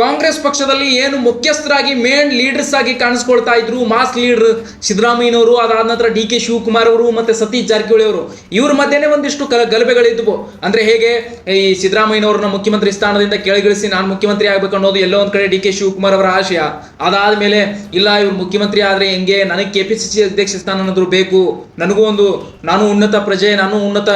ಕಾಂಗ್ರೆಸ್ ಪಕ್ಷದಲ್ಲಿ ಏನು ಮುಖ್ಯಸ್ಥರಾಗಿ main leaders ಆಗಿ ಕಾಣಿಸ್ಕೊಳ್ತಾ ಇದ್ರು? ಮಾಸ್ ಲೀಡರ್ ಸಿದ್ದರಾಮಯ್ಯನವರು, ಅದಾದ ನಂತರ ಡಿ ಕೆ ಶಿವಕುಮಾರ್ ಅವರು ಮತ್ತೆ ಸತೀಶ್ ಜಾರಕಿಹೊಳಿ ಅವರು. ಇವ್ರ ಮಧ್ಯೆನೇ ಒಂದಿಷ್ಟು ಕಲ ಗಲಭೆಗಳಿದ್ವು. ಅಂದ್ರೆ ಹೇಗೆ? ಈ ಸಿದ್ದರಾಮಯ್ಯನವ್ರನ್ನ ಮುಖ್ಯಮಂತ್ರಿ ಸ್ಥಾನದಿಂದ ಕೆಳಗಿಳಿಸಿ ನಾನು ಮುಖ್ಯಮಂತ್ರಿ ಆಗ್ಬೇಕು ಅನ್ನೋದು ಎಲ್ಲೋ ಒಂದ್ ಕಡೆ ಡಿ ಕೆ ಶಿವಕುಮಾರ್ ಅವರ ಆಶಯ. ಅದಾದ ಮೇಲೆ ಇಲ್ಲ ಇವ್ರು ಮುಖ್ಯಮಂತ್ರಿ ಆದ್ರೆ ಹೆಂಗೆ? ನನಗೆ ಕೆ ಪಿ ಸಿ ಸಿ ಅಧ್ಯಕ್ಷ ಸ್ಥಾನ ಅನ್ನೋದು ಬೇಕು. ನನಗೂ ಒಂದು, ನಾನು ಉನ್ನತ ಪ್ರಜೆ, ನಾನು ಉನ್ನತ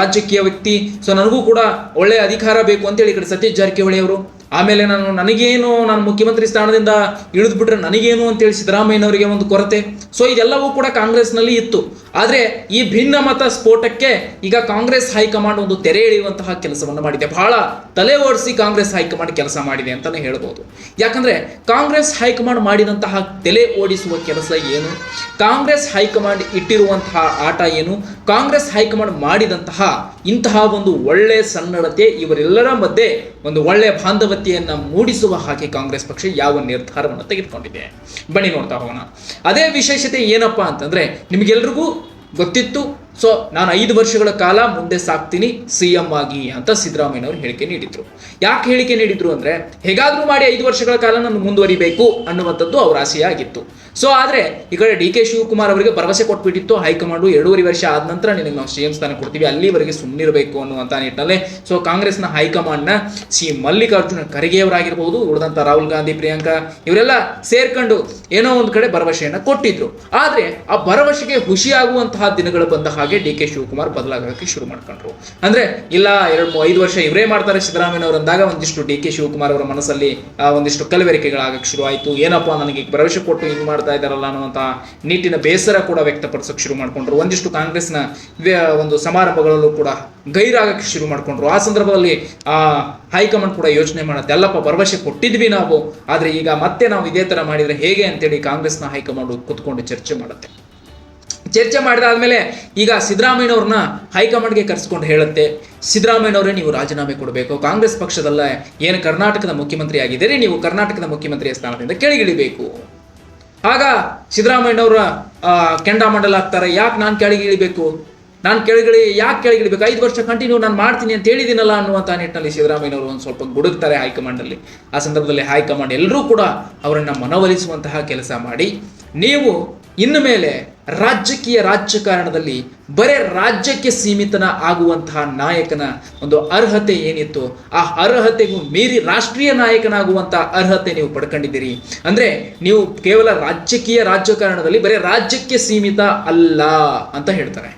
ರಾಜಕೀಯ ವ್ಯಕ್ತಿ. ಸೊ ನನಗೂ ಕೂಡ ಒಳ್ಳೆ ಅಧಿಕಾರ ಬೇಕು ಅಂತೇಳಿ ಈ ಕಡೆ ಸತೀಶ್ ಜಾರಕಿಹೊಳಿ ಅವರು. ಆಮೇಲೆ ನಾನು ನನಗೇನು ನಾನು ಮುಖ್ಯಮಂತ್ರಿ ಸ್ಥಾನದಿಂದ ಇಳಿದ್ಬಿಟ್ರೆ ನನಗೇನು ಅಂತೇಳಿ ಸಿದ್ದರಾಮಯ್ಯನವರಿಗೆ ಒಂದು ಕೊರತೆ. ಸೊ ಇದೆಲ್ಲವೂ ಕೂಡ ಕಾಂಗ್ರೆಸ್ನಲ್ಲಿ ಇತ್ತು. ಆದರೆ ಈ ಭಿನ್ನ ಮತ ಸ್ಫೋಟಕ್ಕೆ ಈಗ ಕಾಂಗ್ರೆಸ್ ಹೈಕಮಾಂಡ್ ಒಂದು ತೆರೆ ಎಳೆಯುವಂತಹ ಕೆಲಸವನ್ನು ಮಾಡಿದೆ. ಬಹಳ ತಲೆ ಓಡಿಸಿ ಕಾಂಗ್ರೆಸ್ ಹೈಕಮಾಂಡ್ ಕೆಲಸ ಮಾಡಿದೆ ಅಂತಲೇ ಹೇಳ್ಬೋದು. ಯಾಕಂದರೆ ಕಾಂಗ್ರೆಸ್ ಹೈಕಮಾಂಡ್ ಮಾಡಿದಂತಹ ತಲೆ ಓಡಿಸುವ ಕೆಲಸ ಏನು? ಕಾಂಗ್ರೆಸ್ ಹೈಕಮಾಂಡ್ ಇಟ್ಟಿರುವಂತಹ ಆಟ ಏನು? ಕಾಂಗ್ರೆಸ್ ಹೈಕಮಾಂಡ್ ಮಾಡಿದಂತಹ ಇಂತಹ ಒಂದು ಒಳ್ಳೆ ಸನ್ನಡತೆ ಇವರೆಲ್ಲರ ಮಧ್ಯೆ ಒಂದು ಒಳ್ಳೆ ಬಾಂಧವ್ಯತೆಯನ್ನು ಮೂಡಿಸುವ ಹಾಗೆ ಕಾಂಗ್ರೆಸ್ ಪಕ್ಷ ಯಾವ ನಿರ್ಧಾರವನ್ನು ತೆಗೆದುಕೊಂಡಿದೆ. ಬನ್ನಿ ನೋಡ್ತಾ ಹೋಗೋಣ. ಅದೇ ವಿಶೇಷತೆ ಏನಪ್ಪಾ ಅಂತಂದ್ರೆ ನಿಮಗೆಲ್ರಿಗೂ ಗೊತ್ತಿತ್ತು ಸೊ ನಾನು ಐದು ವರ್ಷಗಳ ಕಾಲ ಮುಂದೆ ಸಾಕ್ತೀನಿ ಸಿ ಎಂ ಆಗಿ ಅಂತ ಸಿದ್ದರಾಮಯ್ಯನವರು ಹೇಳಿಕೆ ನೀಡಿದ್ರು. ಯಾಕೆ ಹೇಳಿಕೆ ನೀಡಿದ್ರು ಅಂದ್ರೆ, ಹೇಗಾದ್ರೂ ಮಾಡಿ ಐದು ವರ್ಷಗಳ ಕಾಲ ನಾನು ಮುಂದುವರಿಬೇಕು ಅನ್ನುವಂಥದ್ದು ಅವರ ಆಸೆಯಾಗಿತ್ತು ಸೊ ಆದ್ರೆ ಈ ಕಡೆ ಡಿ ಕೆ ಶಿವಕುಮಾರ್ ಅವರಿಗೆ ಭರವಸೆ ಕೊಟ್ಬಿಟ್ಟಿತ್ತು. ಹೈಕಮಾಂಡ್ ಎರಡೂವರೆ ವರ್ಷ ಆದ ನಂತರ ನಿನಗೆ ನಾವು ಸಿ ಎಂ ಸ್ಥಾನ ಕೊಡ್ತೀವಿ, ಅಲ್ಲಿವರೆಗೆ ಸುಮ್ಮನಿರಬೇಕು ಅನ್ನುವಂಥ ನಿಟ್ಟಿನಲ್ಲಿ. ಸೊ ಕಾಂಗ್ರೆಸ್ನ ಹೈಕಮಾಂಡ್ನ ಸಿ ಮಲ್ಲಿಕಾರ್ಜುನ ಖರ್ಗೆ ಅವರಾಗಿರ್ಬೋದು ಉಳಿದಂಥ ರಾಹುಲ್ ಗಾಂಧಿ, ಪ್ರಿಯಾಂಕಾ, ಇವರೆಲ್ಲ ಸೇರ್ಕೊಂಡು ಏನೋ ಒಂದು ಕಡೆ ಭರವಸೆಯನ್ನ ಕೊಟ್ಟಿದ್ರು. ಆದರೆ ಆ ಭರವಸೆಗೆ ಖುಷಿಯಾಗುವಂತಹ ದಿನಗಳು ಬಂದ ಹಾಗೆ ಡಿ ಕೆ ಶಿವಕುಮಾರ್ ಬದಲಾಗೋಕ್ಕೆ ಶುರು ಮಾಡ್ಕೊಂಡ್ರು. ಅಂದ್ರೆ, ಇಲ್ಲ, ಎರಡು ಐದು ವರ್ಷ ಇವರೇ ಮಾಡ್ತಾರೆ ಸಿದ್ದರಾಮಯ್ಯವರು ಅಂದಾಗ ಒಂದಿಷ್ಟು ಡಿ ಕೆ ಶಿವಕುಮಾರ್ ಅವರ ಮನಸ್ಸಲ್ಲಿ ಒಂದಿಷ್ಟು ಕಲಬೆರಕೆಗಳಾಗಕ್ಕೆ ಶುರು ಆಯ್ತು. ಏನಪ್ಪಾ ನನಗೆ ಭರವಸೆ ಕೊಟ್ಟು ಹಿಂಗ್ ಮಾಡ್ತಾ ಇದ್ದಾರಲ್ಲ ಅನ್ನುವಂತ ನೀಟಿನ ಬೇಸರ ಕೂಡ ವ್ಯಕ್ತಪಡಿಸೋಕೆ ಶುರು ಮಾಡ್ಕೊಂಡ್ರು. ಒಂದಿಷ್ಟು ಕಾಂಗ್ರೆಸ್ನ ಒಂದು ಸಮಾರಂಭಗಳಲ್ಲೂ ಕೂಡ ಗೈರಾಗಕ್ಕೆ ಶುರು ಮಾಡ್ಕೊಂಡ್ರು. ಆ ಸಂದರ್ಭದಲ್ಲಿ, ಆ, ಹೈಕಮಾಂಡ್ ಕೂಡ ಯೋಚನೆ ಮಾಡುತ್ತೆ. ಅಲ್ಲಪ್ಪ, ಭರವಸೆ ಕೊಟ್ಟಿದ್ವಿ ನಾವು. ಆದರೆ ಈಗ ಮತ್ತೆ ನಾವು ಇದೇ ತರ ಮಾಡಿದ್ರೆ ಹೇಗೆ ಅಂತೇಳಿ ಕಾಂಗ್ರೆಸ್ನ ಹೈಕಮಾಂಡ್ ಕುತ್ಕೊಂಡು ಚರ್ಚೆ ಮಾಡುತ್ತೆ. ಚರ್ಚೆ ಮಾಡಿದಾದ್ಮೇಲೆ ಈಗ ಸಿದ್ದರಾಮಯ್ಯನವ್ರನ್ನ ಹೈಕಮಾಂಡ್ಗೆ ಕರೆಸ್ಕೊಂಡು ಹೇಳುತ್ತೆ, ಸಿದ್ದರಾಮಯ್ಯನವರೇ ನೀವು ರಾಜೀನಾಮೆ ಕೊಡಬೇಕು, ಕಾಂಗ್ರೆಸ್ ಪಕ್ಷದಲ್ಲ ಏನು ಕರ್ನಾಟಕದ ಮುಖ್ಯಮಂತ್ರಿ ಆಗಿದ್ದೀರಿ, ನೀವು ಕರ್ನಾಟಕದ ಮುಖ್ಯಮಂತ್ರಿಯ ಸ್ಥಾನದಿಂದ ಕೆಳಗಿಳಿಬೇಕು. ಆಗ ಸಿದ್ದರಾಮಯ್ಯನವರ ಕೆಂಡಾಮಂಡಲ ಆಗ್ತಾರೆ ಯಾಕೆ ನಾನು ಕೆಳಗಿಳಿಬೇಕು? ನಾನು ಕೆಳಗಿಳಿ, ಯಾಕೆ ಕೆಳಗಿಳಿಬೇಕು? ಐದು ವರ್ಷ ಕಂಟಿನ್ಯೂ ನಾನು ಮಾಡ್ತೀನಿ ಅಂತ ಹೇಳಿದ್ದೀನಲ್ಲ ಅನ್ನುವಂಥ ನಿಟ್ಟಿನಲ್ಲಿ ಸಿದ್ದರಾಮಯ್ಯನವರು ಒಂದು ಸ್ವಲ್ಪ ಗುಡುಕ್ತಾರೆ ಹೈಕಮಾಂಡಲ್ಲಿ. ಆ ಸಂದರ್ಭದಲ್ಲಿ ಹೈಕಮಾಂಡ್ ಎಲ್ಲರೂ ಕೂಡ ಅವರನ್ನು ಮನವೊಲಿಸುವಂತಹ ಕೆಲಸ ಮಾಡಿ, ನೀವು ಇನ್ನು ಮೇಲೆ ರಾಜಕೀಯ ರಾಜಕಾರಣದಲ್ಲಿ ಬರೇ ರಾಜ್ಯಕ್ಕೆ ಸೀಮಿತನ ಆಗುವಂತಹ ನಾಯಕನ ಒಂದು ಅರ್ಹತೆ ಏನಿತ್ತು, ಆ ಅರ್ಹತೆಗೂ ಮೀರಿ ರಾಷ್ಟ್ರೀಯ ನಾಯಕನಾಗುವಂತಹ ಅರ್ಹತೆ ನೀವು ಪಡ್ಕೊಂಡಿದ್ದೀರಿ. ಅಂದ್ರೆ ನೀವು ಕೇವಲ ರಾಜಕೀಯ ರಾಜಕಾರಣದಲ್ಲಿ ಬರೇ ರಾಜ್ಯಕ್ಕೆ ಸೀಮಿತ ಅಲ್ಲ ಅಂತ ಹೇಳ್ತಾರೆ.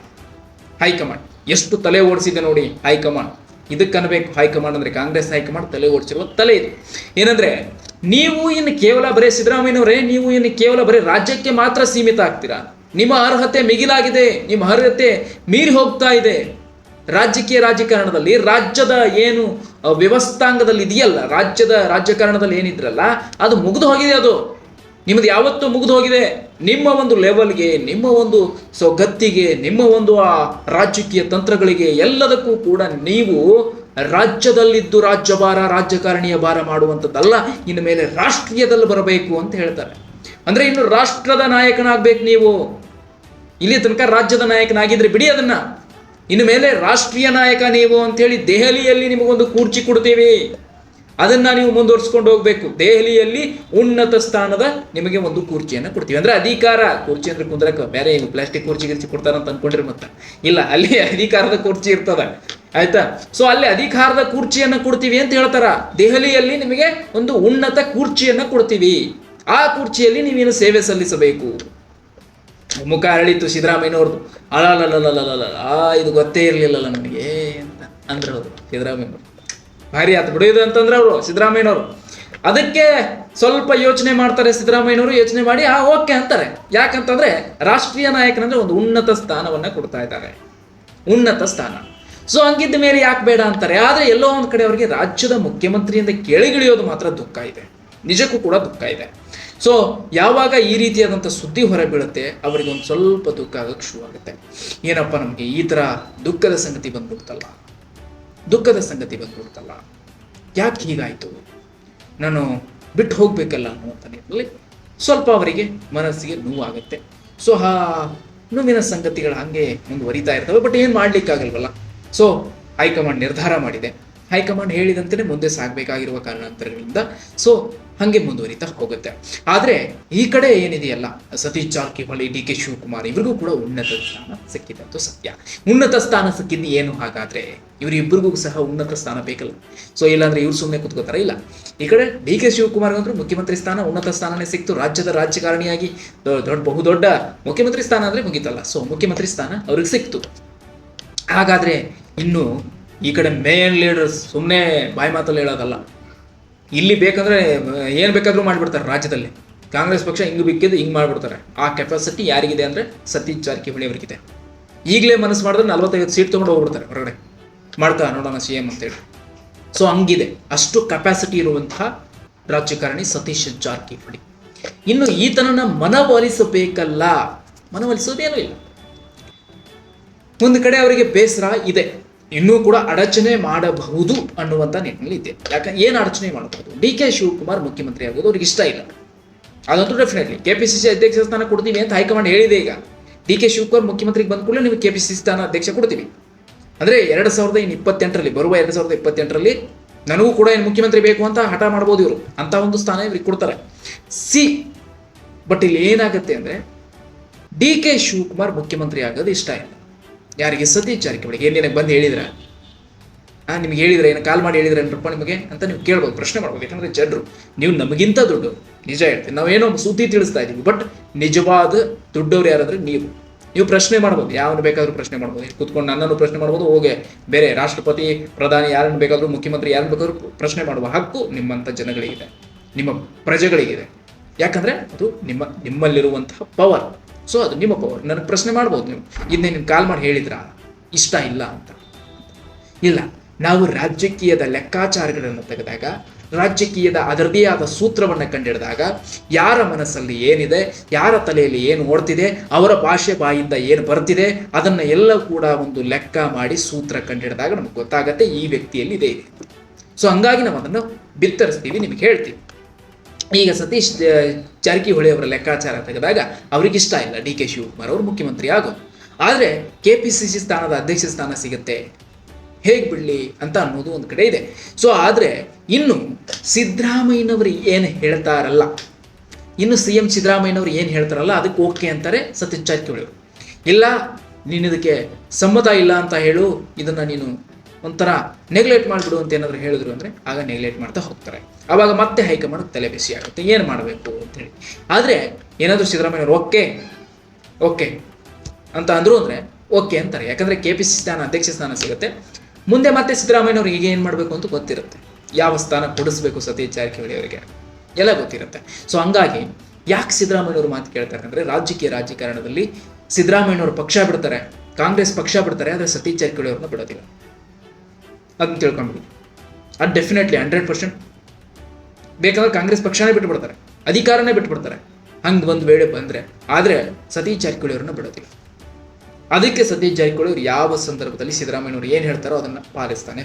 ಹೈಕಮಾಂಡ್. ಎಷ್ಟು ತಲೆ ಓಡಿಸಿದೆ ನೋಡಿ ಹೈಕಮಾಂಡ್. ಅನ್ಬೇಕು ಹೈಕಮಾಂಡ್ ಅಂದ್ರೆ ಕಾಂಗ್ರೆಸ್ ಹೈಕಮಾಂಡ್, ತಲೆ ಓಡಿಸಿರುವ ತಲೆ ಇದು. ಏನಂದ್ರೆ, ನೀವು ಇನ್ನು ಕೇವಲ ಬರೀ ಸಿದ್ದರಾಮಯ್ಯನವರೇ, ನೀವು ಇನ್ನು ಕೇವಲ ಬರೀ ರಾಜ್ಯಕ್ಕೆ ಮಾತ್ರ ಸೀಮಿತ ಆಗ್ತೀರಾ? ನಿಮ್ಮ ಅರ್ಹತೆ ಮಿಗಿಲಾಗಿದೆ, ನಿಮ್ಮ ಅರ್ಹತೆ ಮೀರಿ ಹೋಗ್ತಾ ಇದೆ. ರಾಜಕೀಯ ರಾಜಕಾರಣದಲ್ಲಿ ರಾಜ್ಯದ ಏನು ವ್ಯವಸ್ಥಾಂಗದಲ್ಲಿ ಇದೆಯಲ್ಲ, ರಾಜ್ಯದ ರಾಜಕಾರಣದಲ್ಲಿ ಏನಿದ್ರಲ್ಲ, ಅದು ಮುಗಿದು ಹೋಗಿದೆ ಅದು. ನಿಮ್ಮದು ಯಾವತ್ತೂ ಮುಗಿದು ಹೋಗಿದೆ. ನಿಮ್ಮ ಒಂದು ಲೆವೆಲ್ಗೆ ನಿಮ್ಮ ಒಂದು ಸೊಗತ್ತಿಗೆ ನಿಮ್ಮ ಒಂದು ಆ ರಾಜಕೀಯ ತಂತ್ರಗಳಿಗೆ ಎಲ್ಲದಕ್ಕೂ ಕೂಡ ನೀವು ರಾಜ್ಯದಲ್ಲಿದ್ದು ರಾಜ್ಯಭಾರ, ರಾಜಕಾರಣಿಯ ಭಾರ ಮಾಡುವಂಥದ್ದಲ್ಲ, ಇನ್ನು ಮೇಲೆ ರಾಷ್ಟ್ರೀಯದಲ್ಲಿ ಬರಬೇಕು ಅಂತ ಹೇಳ್ತಾರೆ. ಅಂದ್ರೆ ಇನ್ನು ರಾಷ್ಟ್ರದ ನಾಯಕನಾಗ್ಬೇಕು ನೀವು. ಇಲ್ಲಿ ತನಕ ರಾಜ್ಯದ ನಾಯಕನಾಗಿದ್ರೆ ಬಿಡಿ ಅದನ್ನ. ಇನ್ನು ಮೇಲೆ ರಾಷ್ಟ್ರೀಯ ನಾಯಕ ನೀವು ಅಂತೇಳಿ ದೆಹಲಿಯಲ್ಲಿ ನಿಮಗೊಂದು ಕೂರ್ಚಿ ಕೊಡ್ತೀವಿ. ಅದನ್ನ ನೀವು ಮುಂದುವರ್ಸ್ಕೊಂಡು ಹೋಗ್ಬೇಕು. ದೆಹಲಿಯಲ್ಲಿ ಉನ್ನತ ಸ್ಥಾನದ ನಿಮಗೆ ಒಂದು ಕುರ್ಚಿಯನ್ನು ಕೊಡ್ತೀವಿ. ಅಂದ್ರೆ ಅಧಿಕಾರ. ಕುರ್ಚಿ ಅಂದ್ರೆ ಕುಂದ್ರಕ. ಬೇರೆ ಏನು ಪ್ಲಾಸ್ಟಿಕ್ ಕುರ್ಚಿ ಗಿರ್ಚಿ ಕೊಡ್ತಾರಂತ ಅನ್ಕೊಂಡ್ರಿ ಮತ್ತೆ. ಇಲ್ಲ, ಅಲ್ಲಿ ಅಧಿಕಾರದ ಕುರ್ಚಿ ಇರ್ತದ. ಆಯ್ತಾ? ಸೊ ಅಲ್ಲಿ ಅಧಿಕಾರದ ಕುರ್ಚಿಯನ್ನು ಕೊಡ್ತೀವಿ ಅಂತ ಹೇಳ್ತಾರ. ದೆಹಲಿಯಲ್ಲಿ ನಿಮಗೆ ಒಂದು ಉನ್ನತ ಕುರ್ಚಿಯನ್ನು ಕೊಡ್ತೀವಿ. ಆ ಕುರ್ಚಿಯಲ್ಲಿ ನೀವೇನು ಸೇವೆ ಸಲ್ಲಿಸಬೇಕು? ಮುಖ ಅರಳಿತು ಸಿದ್ದರಾಮಯ್ಯನವ್ರದ್ದು. ಅಳಲಲಲಲಲಲ ಆ ಇದು ಗೊತ್ತೇ ಇರಲಿಲ್ಲಲ್ಲ ನನಗೆ ಅಂತ ಅಂದ್ರೆ ಅವರು ಸಿದ್ದರಾಮಯ್ಯನವರು. ಭಾರಿ ಆತು ಬಿಡು. ಅಂತಂದ್ರೆ ಅವರು, ಸಿದ್ದರಾಮಯ್ಯನವರು. ಅದಕ್ಕೆ ಸ್ವಲ್ಪ ಯೋಚನೆ ಮಾಡ್ತಾರೆ ಸಿದ್ದರಾಮಯ್ಯನವರು, ಯೋಚನೆ ಮಾಡಿ, ಆ, ಓಕೆ ಅಂತಾರೆ. ಯಾಕಂತಂದ್ರೆ ರಾಷ್ಟ್ರೀಯ ನಾಯಕನಂದ್ರೆ ಒಂದು ಉನ್ನತ ಸ್ಥಾನವನ್ನ ಕೊಡ್ತಾ ಇದ್ದಾರೆ. ಉನ್ನತ ಸ್ಥಾನ. ಸೊ ಹಂಗಿದ್ದ ಮೇಲೆ ಯಾಕೆ ಬೇಡ ಅಂತಾರೆ? ಆದ್ರೆ ಎಲ್ಲೋ ಒಂದ್ ಕಡೆ ಅವರಿಗೆ ರಾಜ್ಯದ ಮುಖ್ಯಮಂತ್ರಿಯಿಂದ ಕೆಳಗಿಳಿಯೋದು ಮಾತ್ರ ದುಃಖ ಇದೆ. ನಿಜಕ್ಕೂ ಕೂಡ ದುಃಖ ಇದೆ. ಸೊ ಯಾವಾಗ ಈ ರೀತಿಯಾದಂಥ ಸುದ್ದಿ ಹೊರಬೀಳುತ್ತೆ, ಅವರಿಗೆ ಒಂದು ಸ್ವಲ್ಪ ದುಃಖ ಆಗಕ್ಕೆ ಶುರು ಆಗುತ್ತೆ ಏನಪ್ಪ ನಮಗೆ ಈ ಥರ ದುಃಖದ ಸಂಗತಿ ಬಂದ್ಬಿಡ್ತಲ್ಲ? ದುಃಖದ ಸಂಗತಿ ಬಂದ್ಬಿಡ್ತಲ್ಲ? ಯಾಕೆ ಹೀಗಾಯಿತು? ನಾನು ಬಿಟ್ಟು ಹೋಗಬೇಕಲ್ಲ ಅನ್ನುವಂಥ ನಿಟ್ಟಿನಲ್ಲಿ ಸ್ವಲ್ಪ ಅವರಿಗೆ ಮನಸ್ಸಿಗೆ ನೋವಾಗುತ್ತೆ. ಸೊ ಆ ನೋವಿನ ಸಂಗತಿಗಳು ಹಾಗೆ ಮುಂದುವರಿತಾ ಇರ್ತವೆ, ಬಟ್ ಏನು ಮಾಡಲಿಕ್ಕಾಗಲ್ವಲ್ಲ? ಸೊ ಹೈಕಮಾಂಡ್ ನಿರ್ಧಾರ ಮಾಡಿದೆ. ಹೈಕಮಾಂಡ್ ಹೇಳಿದಂತೆ ಮುಂದೆ ಸಾಗಬೇಕಾಗಿರುವ ಕಾರಣಾಂತರಗಳಿಂದ. ಸೊ ಹಾಗೆ ಮುಂದುವರಿತಾ ಹೋಗುತ್ತೆ. ಆದರೆ ಈ ಕಡೆ ಏನಿದೆಯಲ್ಲ, ಸತೀಶ್ ಜಾರಕಿಹೊಳಿ, ಡಿ ಕೆ ಶಿವಕುಮಾರ್, ಇವ್ರಿಗೂ ಕೂಡ ಉನ್ನತ ಸ್ಥಾನ ಸಿಕ್ಕಿದಂತೂ ಸತ್ಯ. ಉನ್ನತ ಸ್ಥಾನ ಸಿಕ್ಕಿದ್ದು ಏನು ಹಾಗಾದ್ರೆ ಇವರಿಬ್ಬರಿಗೂ ಸಹ ಉನ್ನತ ಸ್ಥಾನ ಬೇಕಲ್ಲ. ಸೊ ಇಲ್ಲಾಂದ್ರೆ ಇವ್ರು ಸುಮ್ಮನೆ ಕುತ್ಕೋತಾರ? ಇಲ್ಲ. ಈ ಕಡೆ ಡಿ ಕೆ ಶಿವಕುಮಾರ್ ಅಂದ್ರೆ ಮುಖ್ಯಮಂತ್ರಿ ಸ್ಥಾನ, ಉನ್ನತ ಸ್ಥಾನನೇ ಸಿಕ್ತು. ರಾಜ್ಯದ ರಾಜಕಾರಣಿಯಾಗಿ ದೊಡ್ಡ, ಬಹುದೊಡ್ಡ ಮುಖ್ಯಮಂತ್ರಿ ಸ್ಥಾನ ಅಂದ್ರೆ ಮುಗಿತಲ್ಲ. ಸೊ ಮುಖ್ಯಮಂತ್ರಿ ಸ್ಥಾನ ಅವ್ರಿಗೆ ಸಿಕ್ತು. ಹಾಗಾದ್ರೆ ಇನ್ನು ಈ ಕಡೆ ಮೇನ್ ಲೀಡರ್ ಸುಮ್ಮನೆ ಬಾಯಿ ಮಾತಲ್ಲಿ ಹೇಳೋದಲ್ಲ. ಇಲ್ಲಿ ಬೇಕಂದ್ರೆ, ಏನು ಬೇಕಾದರೂ ಮಾಡಿಬಿಡ್ತಾರೆ ರಾಜ್ಯದಲ್ಲಿ. ಕಾಂಗ್ರೆಸ್ ಪಕ್ಷ ಹಿಂಗೆ ಬಿಕ್ಕಿದ್ದು ಹಿಂಗೆ ಮಾಡಿಬಿಡ್ತಾರೆ. ಆ ಕೆಪಾಸಿಟಿ ಯಾರಿಗಿದೆ ಅಂದರೆ ಸತೀಶ್ ಜಾರಕಿಹೊಳಿ ಅವರಿಗಿದೆ. ಈಗಲೇ ಮನಸ್ಸು ಮಾಡಿದ್ರೆ ನಲ್ವತ್ತೈದು ಸೀಟ್ ತೊಗೊಂಡು ಹೋಗ್ಬಿಡ್ತಾರೆ ಹೊರಗಡೆ. ಮಾಡ್ತಾ ನೋಡೋಣ ಸಿ ಎಂ ಅಂತೇಳಿ ಸೊ ಹಂಗಿದೆ. ಅಷ್ಟು ಕೆಪಾಸಿಟಿ ಇರುವಂತಹ ರಾಜಕಾರಣಿ ಸತೀಶ್ ಜಾರಕಿಹೊಳಿ. ಇನ್ನು ಈತನನ್ನ ಮನವೊಲಿಸಬೇಕಲ್ಲ? ಮನವೊಲಿಸೋದೇನೂ ಇಲ್ಲ. ಒಂದು ಕಡೆ ಅವರಿಗೆ ಬೇಸರ ಇದೆ. ಇನ್ನೂ ಕೂಡ ಅಡಚಣೆ ಮಾಡಬಹುದು ಅನ್ನುವಂಥ ನಿಟ್ಟಿನಲ್ಲಿ ಇದೆ. ಯಾಕಂದ್ರೆ ಏನು ಅಡಚಣೆ ಮಾಡಬಹುದು? ಡಿ ಕೆ ಶಿವಕುಮಾರ್ ಮುಖ್ಯಮಂತ್ರಿ ಆಗೋದು ಅವ್ರಿಗೆ ಇಷ್ಟ ಇಲ್ಲ. ಅದಂತೂ definitely K P C C ಅಧ್ಯಕ್ಷ ಸ್ಥಾನ ಕೊಡ್ತೀವಿ ಅಂತ ಹೈಕಮಾಂಡ್ ಹೇಳಿದೆ ಈಗ. ಡಿ ಕೆ ಶಿವಕುಮಾರ್ ಮುಖ್ಯಮಂತ್ರಿಗೆ ಬಂದ ಕೂಡಲೇ ನಿಮಗೆ ಕೆ ಪಿ ಸಿ ಸ್ಥಾನ ಅಧ್ಯಕ್ಷ ಕೊಡ್ತೀವಿ. ಅಂದರೆ ಎರಡು ಸಾವಿರದ ಇನ್ನು ಇಪ್ಪತ್ತೆಂಟರಲ್ಲಿ, ಬರುವ ಎರಡು ಸಾವಿರದ ಇಪ್ಪತ್ತೆಂಟರಲ್ಲಿ ನನಗೂ ಕೂಡ ಏನು ಮುಖ್ಯಮಂತ್ರಿ ಬೇಕು ಅಂತ ಹಠ ಮಾಡ್ಬೋದು ಇವರು. ಅಂತ ಒಂದು ಸ್ಥಾನ ಇವ್ರಿಗೆ ಕೊಡ್ತಾರೆ. ಸಿ ಬಟ್ ಇಲ್ಲಿ ಏನಾಗುತ್ತೆ ಅಂದರೆ ಡಿ ಕೆ ಶಿವಕುಮಾರ್ ಮುಖ್ಯಮಂತ್ರಿ ಆಗೋದು ಇಷ್ಟ ಇಲ್ಲ. ಯಾರಿಗೆ ಸತೀಶ್ ಜಾರಕಿಹೊಳಿಗೆ ಏನು ನಿನಗೆ ಬಂದು ಹೇಳಿದ್ರ? ಆ, ನಿಮ್ಗೆ ಹೇಳಿದ್ರೆ, ಏನು ಕಾಲ್ ಮಾಡಿ ಹೇಳಿದ್ರೇನ್ರಪ್ಪ ನಿಮಗೆ ಅಂತ ನೀವು ಕೇಳ್ಬೋದು, ಪ್ರಶ್ನೆ ಮಾಡ್ಬೋದು. ಯಾಕಂದ್ರೆ ಜನರು, ನೀವು ನಮಗಿಂತ ದುಡ್ಡು, ನಿಜ ಹೇಳ್ತೀವಿ ನಾವೇನೋ ಸುದ್ದಿ ತಿಳಿಸ್ತಾ ಇದ್ದೀವಿ, ಬಟ್ ನಿಜವಾದ ದುಡ್ಡವ್ರು ಯಾರಾದ್ರೆ ನೀವು. ನೀವು ಪ್ರಶ್ನೆ ಮಾಡ್ಬೋದು ಯಾವನ್ನು ಬೇಕಾದರೂ ಪ್ರಶ್ನೆ ಮಾಡ್ಬೋದು. ಕೂತ್ಕೊಂಡು ನನ್ನನ್ನು ಪ್ರಶ್ನೆ ಮಾಡ್ಬೋದು, ಹೋಗಿ ಬೇರೆ ರಾಷ್ಟ್ರಪತಿ, ಪ್ರಧಾನಿ ಯಾರನ್ನು ಬೇಕಾದರೂ, ಮುಖ್ಯಮಂತ್ರಿ ಯಾರನ್ನು ಬೇಕಾದರೂ ಪ್ರಶ್ನೆ ಮಾಡುವ ಹಕ್ಕು ನಿಮ್ಮಂಥ ಜನಗಳಿಗಿದೆ, ನಿಮ್ಮ ಪ್ರಜೆಗಳಿಗಿದೆ. ಯಾಕಂದ್ರೆ ಅದು ನಿಮ್ಮ ನಿಮ್ಮಲ್ಲಿರುವಂತಹ ಪವರ್ ಸೊ ಅದು ನಿಮ್ಮ ಪವರ್ ನನಗೆ ಪ್ರಶ್ನೆ ಮಾಡ್ಬೋದು ನೀವು. ಇನ್ನೇ ನೀವು ಕಾಲ್ ಮಾಡಿ ಹೇಳಿದ್ರಾ? ಇಷ್ಟ ಇಲ್ಲ ಅಂತ. ಇಲ್ಲ. ನಾವು ರಾಜಕೀಯದ ಲೆಕ್ಕಾಚಾರಗಳನ್ನು ತೆಗೆದಾಗ, ರಾಜಕೀಯದ ಅದರದೇ ಆದ ಸೂತ್ರವನ್ನು ಕಂಡಿಡಿದಾಗ, ಯಾರ ಮನಸ್ಸಲ್ಲಿ ಏನಿದೆ, ಯಾರ ತಲೆಯಲ್ಲಿ ಏನು ಓಡ್ತಿದೆ, ಅವರ ಭಾಷೆ ಬಾಯಿಂದ ಏನು ಬರ್ತಿದೆ, ಅದನ್ನು ಎಲ್ಲ ಕೂಡ ಒಂದು ಲೆಕ್ಕ ಮಾಡಿ ಸೂತ್ರ ಕಂಡಿಡಿದಾಗ ನಮ್ಗೆ ಗೊತ್ತಾಗತ್ತೆ ಈ ವ್ಯಕ್ತಿಯಲ್ಲಿ ಇದೆ ಇದೆ ಸೊ ಹಂಗಾಗಿ ನಾವು ಅದನ್ನು ಬಿತ್ತರಿಸ್ತೀವಿ, ನಿಮಗೆ ಹೇಳ್ತೀವಿ. ಈಗ ಸತೀಶ್ ಜಾರಕಿಹೊಳಿ ಅವರ ಲೆಕ್ಕಾಚಾರ ತೆಗೆದಾಗ ಅವರಿಗಿಷ್ಟ ಇಲ್ಲ ಡಿ ಕೆ ಶಿವಕುಮಾರ್ ಅವರು ಮುಖ್ಯಮಂತ್ರಿ ಆಗೋದು. ಆದರೆ ಕೆ ಪಿ ಸಿ ಸಿ ಸ್ಥಾನದ ಅಧ್ಯಕ್ಷ ಸ್ಥಾನ ಸಿಗುತ್ತೆ. ಹೇಗೆ ಬಿಡಲಿ ಅಂತ ಅನ್ನೋದು ಒಂದು ಕಡೆ ಇದೆ. ಸೊ ಆದರೆ ಇನ್ನು ಸಿದ್ದರಾಮಯ್ಯನವರು ಏನು ಹೇಳ್ತಾರಲ್ಲ, ಇನ್ನು ಸಿ ಎಂ ಸಿದ್ದರಾಮಯ್ಯನವರು ಏನು ಹೇಳ್ತಾರಲ್ಲ ಅದಕ್ಕೆ ಓಕೆ ಅಂತಾರೆ ಸತೀಶ್ ಜಾರಕಿಹೊಳಿ ಇಲ್ಲ, ನೀನು ಇದಕ್ಕೆ ಸಮ್ಮತ ಇಲ್ಲ ಅಂತ ಹೇಳು, ಇದನ್ನು ನೀನು ಒಂಥರ ನೆಗ್ಲೆಕ್ಟ್ ಮಾಡಿಬಿಡು ಅಂತ ಏನಾದರೂ ಹೇಳಿದ್ರು ಅಂದರೆ ಆಗ ನೆಗ್ಲೆಕ್ಟ್ ಮಾಡ್ತಾ ಹೋಗ್ತಾರೆ. ಆವಾಗ ಮತ್ತೆ ಹೈಕಮಾಂಡ್ ತಲೆ ಬಿಸಿ ಆಗುತ್ತೆ. ಏನು ಮಾಡಬೇಕು ಅಂತೇಳಿ ಆದರೆ ಏನಾದರೂ ಸಿದ್ದರಾಮಯ್ಯವ್ರು ಓಕೆ ಓಕೆ ಅಂತ ಅಂದರು ಅಂದರೆ ಓಕೆ ಅಂತಾರೆ. ಯಾಕಂದರೆ ಕೆ ಪಿ ಸಿ ಸ್ಥಾನ, ಅಧ್ಯಕ್ಷ ಸ್ಥಾನ ಸಿಗುತ್ತೆ. ಮುಂದೆ ಮತ್ತೆ ಸಿದ್ದರಾಮಯ್ಯನವ್ರು ಈಗ ಏನು ಮಾಡಬೇಕು ಅಂತ ಗೊತ್ತಿರುತ್ತೆ. ಯಾವ ಸ್ಥಾನ ಕೊಡಿಸ್ಬೇಕು ಸತೀಶ್ ಜಾರಕಿಹೊಳಿ ಅವರಿಗೆ? ಎಲ್ಲ ಗೊತ್ತಿರುತ್ತೆ. ಸೊ ಹಂಗಾಗಿ ಯಾಕೆ ಸಿದ್ದರಾಮಯ್ಯನವರು ಮಾತು ಕೇಳ್ತಾರೆ ಅಂದರೆ ರಾಜಕೀಯ ರಾಜಕಾರಣದಲ್ಲಿ ಸಿದ್ದರಾಮಯ್ಯನವರು ಪಕ್ಷ ಬಿಡ್ತಾರೆ. ಕಾಂಗ್ರೆಸ್ ಪಕ್ಷ ಬಿಡ್ತಾರೆ, ಆದರೆ ಸತೀಶ್ ಜಾರಕಿಹೊಳಿ ಅವ್ರನ್ನ ಬಿಡೋದಿಲ್ಲ. ಅದನ್ನ ತಿಳ್ಕೊಂಬಿಡಿ ಅದು ಡೆಫಿನೆಟ್ಲಿ ಹಂಡ್ರೆಡ್ ಪರ್ಸೆಂಟ್ ಬೇಕಾದ್ರೆ ಕಾಂಗ್ರೆಸ್ ಪಕ್ಷನೇ ಬಿಟ್ಬಿಡ್ತಾರೆ. ಅಧಿಕಾರನೇ ಬಿಟ್ಬಿಡ್ತಾರೆ. ಹಂಗೆ ಒಂದು ವೇಳೆ ಬಂದರೆ, ಆದರೆ ಸತೀಶ್ ಜಾರಕಿಹೊಳಿ ಅವ್ರನ್ನ ಬಿಡೋದಿಲ್ಲ. ಅದಕ್ಕೆ ಸತೀಶ್ ಜಾರಕಿಹೊಳಿ ಅವರು ಯಾವ ಸಂದರ್ಭದಲ್ಲಿ ಸಿದ್ದರಾಮಯ್ಯನವರು ಏನು ಹೇಳ್ತಾರೋ ಅದನ್ನು ಪಾಲಿಸ್ತಾನೆ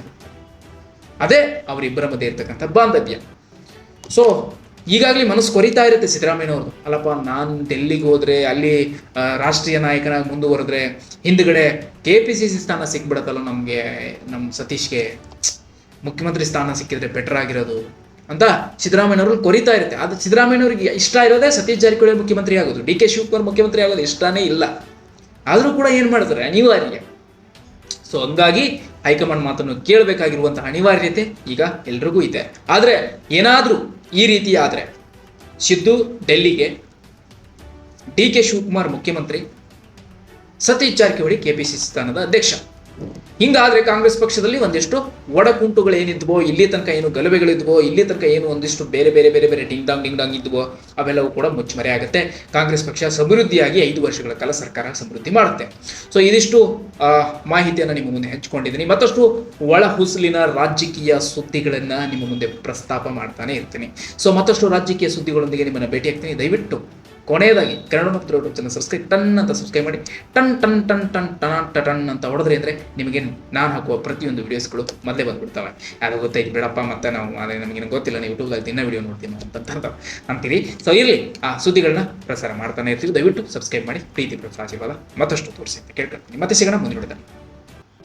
ಅದೇ ಅವರಿಬ್ಬರ ಮಧ್ಯೆ ಇರ್ತಕ್ಕಂಥ ಬಾಂಧವ್ಯ. ಸೊ ಈಗಾಗಲೇ ಮನಸ್ಸು ಕೊರಿತಾ ಇರುತ್ತೆ ಸಿದ್ದರಾಮಯ್ಯನವ್ರದ್ದು. ಅಲ್ಲಪ್ಪ, ನಾನು ಡೆಲ್ಲಿಗೆ ಹೋದ್ರೆ, ಅಲ್ಲಿ ರಾಷ್ಟ್ರೀಯ ನಾಯಕನಾಗಿ ಮುಂದುವರೆದ್ರೆ, ಹಿಂದ್ಗಡೆ ಕೆ ಪಿ ಸಿ ಸಿ ಸ್ಥಾನ ಸಿಕ್ಬಿಡತ್ತಲ್ಲ ನಮಗೆ ನಮ್ಮ ಸತೀಶ್ಗೆ. ಮುಖ್ಯಮಂತ್ರಿ ಸ್ಥಾನ ಸಿಕ್ಕಿದ್ರೆ ಬೆಟರ್ ಆಗಿರೋದು ಅಂತ ಸಿದ್ದರಾಮಯ್ಯನವರು ಕೊರಿತಾ ಇರುತ್ತೆ. ಅದು ಸಿದ್ದರಾಮಯ್ಯನವ್ರಿಗೆ ಇಷ್ಟ ಇರೋದೇ ಸತೀಶ್ ಜಾರಕಿಹೊಳಿ ಮುಖ್ಯಮಂತ್ರಿ ಆಗೋದು. ಡಿ ಕೆ ಶಿವಕುಮಾರ್ ಮುಖ್ಯಮಂತ್ರಿ ಆಗೋದು ಇಷ್ಟನೇ ಇಲ್ಲ. ಆದರೂ ಕೂಡ ಏನು ಮಾಡ್ತಾರೆ ಅನಿವಾರ್ಯ. ಸೊ ಹಂಗಾಗಿ ಹೈಕಮಾಂಡ್ ಮಾತನ್ನು ಕೇಳಬೇಕಾಗಿರುವಂತಹ ಅನಿವಾರ್ಯತೆ ಈಗ ಎಲ್ರಿಗೂ ಇದೆ. ಆದರೆ ಏನಾದರೂ ಈ ರೀತಿ ಆದರೆ ಸಿದ್ದು ಡೆಲ್ಲಿಗೆ ಡಿ ಕೆ ಶಿವಕುಮಾರ್ ಮುಖ್ಯಮಂತ್ರಿ ಸತೀಶ್ ಜಾರಕಿಹೊಳಿ ಕೆಪಿಸಿಸಿ ಸ್ಥಾನದ ಅಧ್ಯಕ್ಷ. ಹಿಂಗಾದ್ರೆ ಕಾಂಗ್ರೆಸ್ ಪಕ್ಷದಲ್ಲಿ ಒಂದಿಷ್ಟು ಒಡಕುಂಟುಗಳು ಏನಿದ್ವೋ, ಇಲ್ಲಿ ತನಕ ಏನು ಗಲಭೆಗಳಿದ್ವೋ, ಇಲ್ಲಿ ತನಕ ಏನು ಒಂದಿಷ್ಟು ಬೇರೆ ಬೇರೆ ಬೇರೆ ಬೇರೆ ಡಿಂಗ್ ಡಾಂಗ್ ಡಿಂಗ್ ಡಾಂಗ್ ಇದ್ವೋ, ಅವೆಲ್ಲವೂ ಕೂಡ ಮುಚ್ಚುಮರೆ ಆಗುತ್ತೆ. ಕಾಂಗ್ರೆಸ್ ಪಕ್ಷ ಸಮೃದ್ಧಿಯಾಗಿ ಐದು ವರ್ಷಗಳ ಕಾಲ ಸರ್ಕಾರ ಸಮೃದ್ಧಿ ಮಾಡುತ್ತೆ. ಸೊ ಇದಿಷ್ಟು ಮಾಹಿತಿಯನ್ನು ನಿಮ್ಮ ಮುಂದೆ ಹಂಚಿಕೊಂಡಿದ್ದೀನಿ. ಮತ್ತಷ್ಟು ಒಳ ಹುಸುಲಿನ ರಾಜಕೀಯ ಸುದ್ದಿಗಳನ್ನು ನಿಮ್ಮ ಮುಂದೆ ಪ್ರಸ್ತಾಪ ಮಾಡ್ತಾನೆ ಇರ್ತೀನಿ. ಸೊ ಮತ್ತಷ್ಟು ರಾಜಕೀಯ ಸುದ್ದಿಗಳೊಂದಿಗೆ ನಿಮ್ಮನ್ನು ಭೇಟಿ ಆಗ್ತೀನಿ ದಯವಿಟ್ಟು ಕೊನೆಯದಾಗಿ ಕನ್ನಡ ಮತ್ತು ಯೂಟ್ಯೂಬ್ ಚಾನಲ್ ಸಬ್ಸ್ಕ್ರೈಬ್ ಟನ್ ಅಂತ ಸಬ್ಸ್ಕ್ರೈಬ್ ಮಾಡಿ ಟನ್ ಟನ್ ಟನ್ ಟನ್ ಟನ್ ಟನ್ ಅಂತ ಹೊಡೆದ್ರೆ ಅಂದರೆ ನಿಮಗೆ ನಾನು ಹಾಕುವ ಪ್ರತಿಯೊಂದು ವೀಡಿಯೋಸ್ಗಳು ಮೊದಲೇ ಬಂದ್ಬಿಡ್ತವೆ. ಅದು ಗೊತ್ತಾಯ್ತು ಬಿಡಪ್ಪ ಮತ್ತೆ ನಾವು ಅದೇ ನಮಗೇನು ಗೊತ್ತಿಲ್ಲ, ನೀವು ಯೂಟ್ಯೂಬ್ದಾಗ ದಿನ ವೀಡಿಯೋ ನೋಡ್ತೀನಿ ಅಂತ ಅಂತೀರಿ. ಸೊ ಇರಲಿ, ಆ ಸುದ್ದಿಗಳನ್ನ ಪ್ರಸಾರ ಮಾಡ್ತಾನೆ ಇರ್ತೀವಿ. ದಯವಿಟ್ಟು ಸಬ್ಸ್ಕ್ರೈಬ್ ಮಾಡಿ, ಪ್ರೀತಿ, ಪ್ರೋತ್ಸಾಹ ಮತ್ತಷ್ಟು ತೋರಿಸಿ ಅಂತ ಕೇಳ್ಕೊಳ್ತೀನಿ ಮತ್ತೆ ಸಿಗೋಣ ಮುಂದೆ